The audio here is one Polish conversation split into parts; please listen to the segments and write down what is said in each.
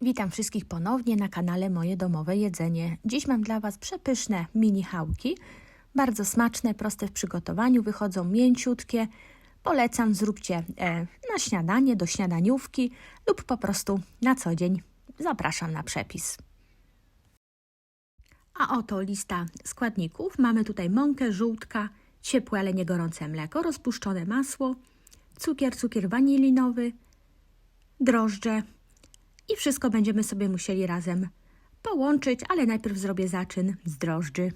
Witam wszystkich ponownie na kanale Moje Domowe Jedzenie. Dziś mam dla Was przepyszne mini chałki. Bardzo smaczne, proste w przygotowaniu, wychodzą mięciutkie. Polecam, zróbcie e, na śniadanie, do śniadaniówki lub po prostu na co dzień. Zapraszam na przepis. A oto lista składników. Mamy tutaj mąkę, żółtka, ciepłe, ale nie gorące mleko, rozpuszczone masło, cukier, cukier wanilinowy, drożdże, i wszystko będziemy sobie musieli razem połączyć, ale najpierw zrobię zaczyn z drożdży.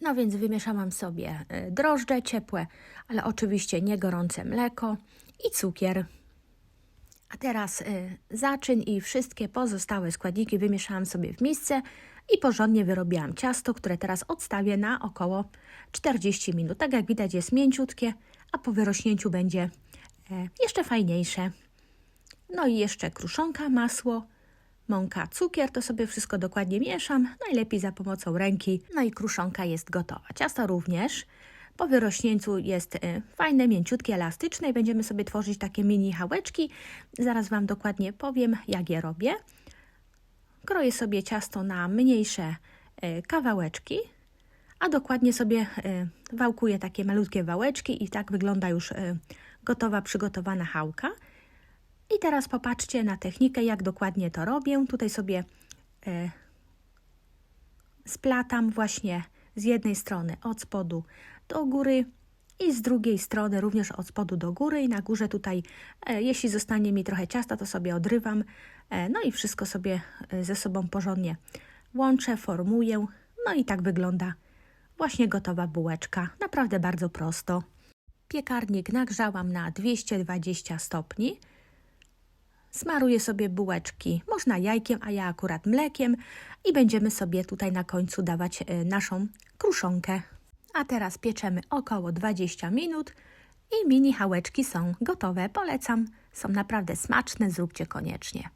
No więc wymieszałam sobie y, drożdże ciepłe, ale oczywiście nie gorące mleko i cukier. A teraz y, zaczyn i wszystkie pozostałe składniki wymieszałam sobie w misce i porządnie wyrobiłam ciasto, które teraz odstawię na około 40 minut. Tak jak widać jest mięciutkie, a po wyrośnięciu będzie e, jeszcze fajniejsze. No i jeszcze kruszonka, masło, mąka, cukier, to sobie wszystko dokładnie mieszam, najlepiej za pomocą ręki. No i kruszonka jest gotowa. Ciasto również po wyrośnięciu jest y, fajne, mięciutkie, elastyczne i będziemy sobie tworzyć takie mini hałeczki. Zaraz Wam dokładnie powiem, jak je robię. Kroję sobie ciasto na mniejsze y, kawałeczki, a dokładnie sobie y, wałkuję takie malutkie wałeczki i tak wygląda już gotowa, przygotowana chałka. I teraz popatrzcie na technikę, jak dokładnie to robię. Tutaj sobie e, splatam właśnie z jednej strony od spodu do góry i z drugiej strony również od spodu do góry i na górze tutaj, e, jeśli zostanie mi trochę ciasta, to sobie odrywam. E, no i wszystko sobie ze sobą porządnie łączę, formuję. No i tak wygląda właśnie gotowa bułeczka. Naprawdę bardzo prosto. Piekarnik nagrzałam na 220 stopni. Smaruję sobie bułeczki, można jajkiem, a ja akurat mlekiem i będziemy sobie tutaj na końcu dawać e, naszą kruszonkę. A teraz pieczemy około 20 minut i mini hałeczki są gotowe. Polecam, są naprawdę smaczne, zróbcie koniecznie.